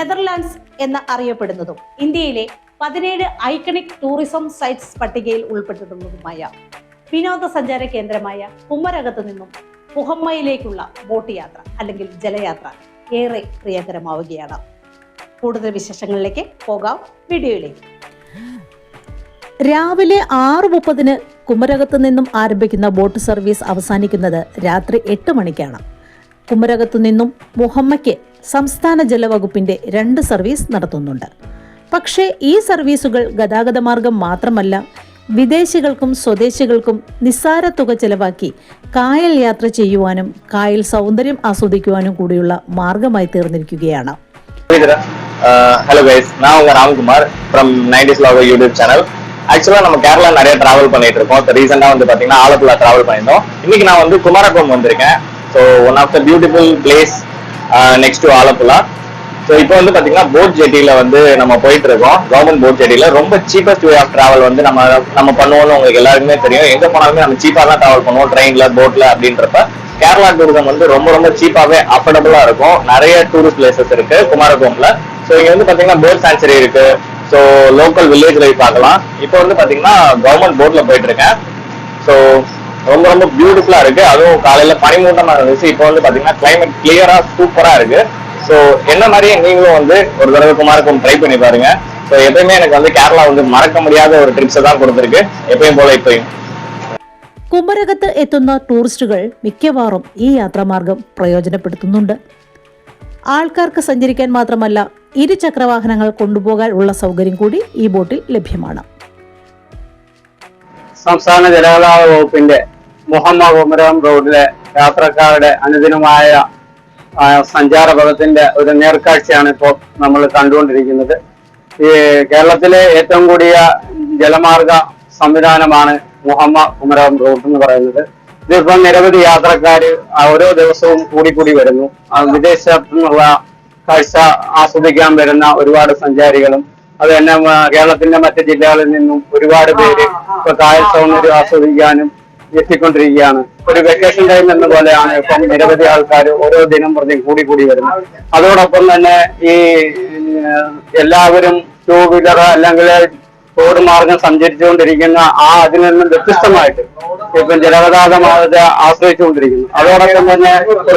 Netherlands എന്ന് അറിയപ്പെടുന്നതും ഇന്ത്യയിലെ പതിനേഴ് ഐക്കണിക് ടൂറിസം സൈറ്റ്സ് പട്ടികയിൽ ഉൾപ്പെട്ടിട്ടുള്ളതുമായ വിനോദസഞ്ചാര കേന്ദ്രമായ കുമരകത്ത് നിന്നും മുഹമ്മയിലേക്കുള്ള ബോട്ട് യാത്ര അല്ലെങ്കിൽ ജലയാത്ര ഏറെ പ്രിയകരമാവുകയാണ് കൂടുതൽ വിശേഷങ്ങളിലേക്ക് പോകാം വീഡിയോയിലേക്ക്. രാവിലെ ആറ് മുപ്പതിന് കുമരകത്ത് നിന്നും ആരംഭിക്കുന്ന ബോട്ട് സർവീസ് അവസാനിക്കുന്നത് രാത്രി എട്ട് മണിക്കാണ്. കുമരകത്തു നിന്നും മുഹമ്മയ്ക്ക് സംസ്ഥാന ജലവകുപ്പിന്റെ രണ്ട് സർവീസ് നടത്തുന്നുണ്ട് പക്ഷേ ഈ സർവീസുകൾ ഗതാഗത മാർഗം മാത്രമല്ല വിദേശികൾക്കും സ്വദേശികൾക്കും നിസ്സാര തുക ചെലവാക്കി കായൽ യാത്ര ചെയ്യുവാനും കായൽ സൗന്ദര്യം ആസ്വദിക്കുവാനും കൂടിയുള്ള മാർഗമായി തീർന്നിരിക്കുകയാണ് ஹலோ கைஸ் நான் உங்க Ramkumar from nineties லாகோ YouTube channel ஆக்சுவலா நம்ம கேரளா நிறைய டிராவல் பண்ணிட்டு இருக்கோம் ரீசெண்டா வந்து பாத்தீங்கன்னா ஆலப்புழா டிராவல் பண்ணியிருந்தோம் இன்னைக்கு நான் வந்து குமாரகோம் வந்திருக்கேன் so one of the beautiful place next to Alappuzha. So இப்போ வந்து பார்த்தீங்கன்னா போட் ஜெட்டியில் வந்து நம்ம போயிட்டு இருக்கோம் கவர்மெண்ட் போட் ஜெட்டியில் ரொம்ப சீப்பஸ்ட் வே ஆஃப் டிராவல் வந்து நம்ம நம்ம பண்ணுவோம்னு உங்களுக்கு எல்லாருக்குமே தெரியும். எங்கே போனாலுமே நம்ம சீப்பாக தான் டிராவல் பண்ணுவோம் ட்ரெயினில் போட்டில் அப்படின்றப்ப. கேரளா டூரிசம் வந்து ரொம்ப ரொம்ப சீப்பாகவே அஃபோர்டபுளாக இருக்கும். நிறைய டூரிஸ்ட் பிளேசஸ் இருக்கு குமாரகோமில் ஸோ இங்கே வந்து பார்த்தீங்கன்னா போட் சான்ச்சுரி இருக்கு. ஸோ லோக்கல் வில்லேஜ் லைஃப் பார்க்கலாம். இப்போ வந்து பார்த்தீங்கன்னா கவர்மெண்ட் போட்டில் போயிட்டு இருக்கேன் ஸோ ரொம்ப ரொம்ப பியூட்டிஃபுல்லா இருக்கு அதுவும் காலையில பனிமூட்டமா இருந்துச்சு இப்போ வந்து பாத்தீங்கன்னா கிளைமேட் கிளியரா சூப்பரா இருக்கு ஸோ என்ன மாதிரியே நீங்களும் வந்து ஒரு தடவை குமாரகம் ட்ரை பண்ணி பாருங்க ஸோ எப்பயுமே எனக்கு வந்து கேரளா வந்து மறக்க முடியாத ஒரு ட்ரிப்ஸ் தான் கொடுத்துருக்கு எப்பயும் போல இப்பயும் കുമരകത്ത് എത്തുന്ന ടൂറിസ്റ്റുകൾ മിക്കവാറും ഈ യാത്രാമാർഗം പ്രയോജനപ്പെടുത്തുന്നുണ്ട് ആൾക്കാർക്ക് സഞ്ചരിക്കാൻ മാത്രമല്ല ഇരുചക്രവാഹനങ്ങൾ കൊണ്ടുപോകാൻ ഉള്ള സൗകര്യം കൂടി ഈ ബോട്ടിൽ ലഭ്യമാണ് സംസ്ഥാന ജലഗതാഗത വകുപ്പിന്റെ മുഹമ്മ ഉമരം റോഡിലെ യാത്രക്കാരുടെ അനുദിനമായ സഞ്ചാരപഥത്തിന്റെ ഒരു നേർക്കാഴ്ചയാണ് ഇപ്പോൾ നമ്മൾ കണ്ടുകൊണ്ടിരിക്കുന്നത്. ഈ കേരളത്തിലെ ഏറ്റവും കൂടിയ ജലമാർഗ സംവിധാനമാണ് മുഹമ്മ ഉമരം റോഡ് എന്ന് പറയുന്നത്. ഇതിപ്പോ നിരവധി യാത്രക്കാർ ഓരോ ദിവസവും കൂടിക്കൂടി വരുന്നു. വിദേശത്തു നിന്നുള്ള കാഴ്ച ആസ്വദിക്കാൻ വരുന്ന ഒരുപാട് സഞ്ചാരികളും അത് തന്നെ കേരളത്തിന്റെ മറ്റ് ജില്ലകളിൽ നിന്നും ഒരുപാട് പേര് ഇപ്പൊ കായൽ സൗന്ദര്യം ആസ്വദിക്കാനും എത്തിക്കൊണ്ടിരിക്കുകയാണ്. ഒരു വെക്കേഷൻ ടൈം എന്ന പോലെയാണ് ഇപ്പം നിരവധി ആൾക്കാർ ഓരോ ദിനം പ്രതി കൂടി കൂടി വരുന്നത്. അതോടൊപ്പം തന്നെ ഈ എല്ലാവരും ടൂ വീലർ അല്ലെങ്കിൽ റോഡ് മാർഗം സഞ്ചരിച്ചുകൊണ്ടിരിക്കുന്ന ആ അതിൽ നിന്നും വ്യത്യസ്തമായിട്ട് ഇപ്പം ജലഗതാഗത മാർഗത്തെ ആശ്രയിച്ചുകൊണ്ടിരിക്കുന്നു. അതോടൊപ്പം തന്നെ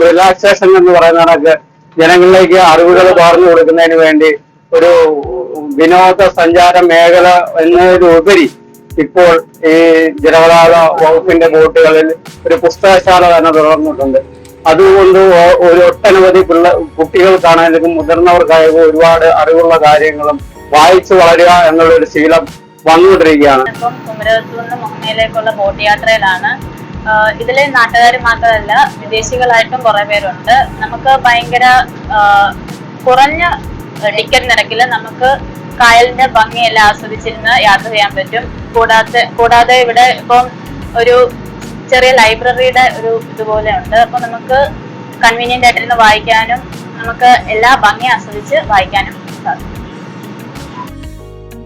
റിലാക്സേഷൻ എന്ന് പറയുന്ന കണക്ക് ജനങ്ങളിലേക്ക് അറിവുകൾ പറഞ്ഞു കൊടുക്കുന്നതിന് വേണ്ടി ഒരു വിനോദ സഞ്ചാര മേഖല എന്നതിലുപരി ഇപ്പോൾ ഈ ജലഗതാഗത വകുപ്പിന്റെ ബോട്ടുകളിൽ ഒരു പുസ്തകശാല തന്നെ തുടർന്നിട്ടുണ്ട്. അതുകൊണ്ട് ഒരു ഒട്ടനവധി പിള്ള കുട്ടികൾക്കാണെങ്കിലും മുതിർന്നവർക്കായാലും ഒരുപാട് അറിവുള്ള കാര്യങ്ങളും വായിച്ചു വളരുക എന്നുള്ള ഒരു ശീലം വന്നുകൊണ്ടിരിക്കുകയാണ്. ഇപ്പം കുമരകത്തു നിന്ന് ബോട്ട് യാത്രയിലാണ്. ഇതിലെ നാട്ടുകാർ മാത്രമല്ല വിദേശികളായിട്ടും കുറെ പേരുണ്ട്. നമുക്ക് ഭയങ്കര കുറഞ്ഞ ടിക്കറ്റ് നിരക്കിൽ നമുക്ക് കായലിന്റെ ഭംഗിയെല്ലാം ആസ്വദിച്ചിരുന്ന് യാത്ര ചെയ്യാൻ പറ്റും. കൂടാതെ കൂടാതെ ഇവിടെ ഇപ്പം ഒരു ചെറിയ ലൈബ്രറിയുടെ ഒരു ഇതുപോലെ ഉണ്ട് അപ്പൊ നമുക്ക് കൺവീനിയന്റ് ആയിട്ടിരുന്ന് വായിക്കാനും നമുക്ക് എല്ലാ ഭംഗി ആസ്വദിച്ച് വായിക്കാനും സാധിക്കും.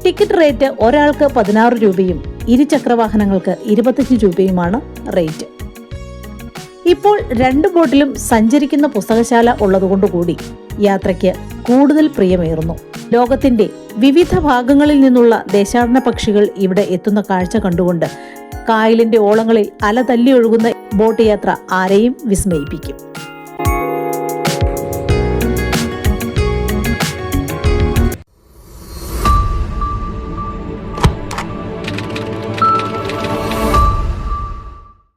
ടിക്കറ്റ് റേറ്റ് ഒരാൾക്ക് പതിനാറ് രൂപയും ഇരുചക്രവാഹനങ്ങൾക്ക് ഇരുപത്തഞ്ച് രൂപയുമാണ് റേറ്റ്. ഇപ്പോൾ രണ്ട് ബോട്ടിലും സഞ്ചരിക്കുന്ന പുസ്തകശാല ഉള്ളതുകൊണ്ടുകൂടി യാത്രയ്ക്ക് കൂടുതൽ പ്രിയമേറുന്നു. ലോകത്തിന്റെ വിവിധ ഭാഗങ്ങളിൽ നിന്നുള്ള ദേശാടന പക്ഷികൾ ഇവിടെ എത്തുന്ന കാഴ്ച കണ്ടുകൊണ്ട് കായലിന്റെ ഓളങ്ങളിൽ അല തല്ലി ഒഴുകുന്ന ബോട്ട് യാത്ര ആരെയും വിസ്മയിപ്പിക്കും.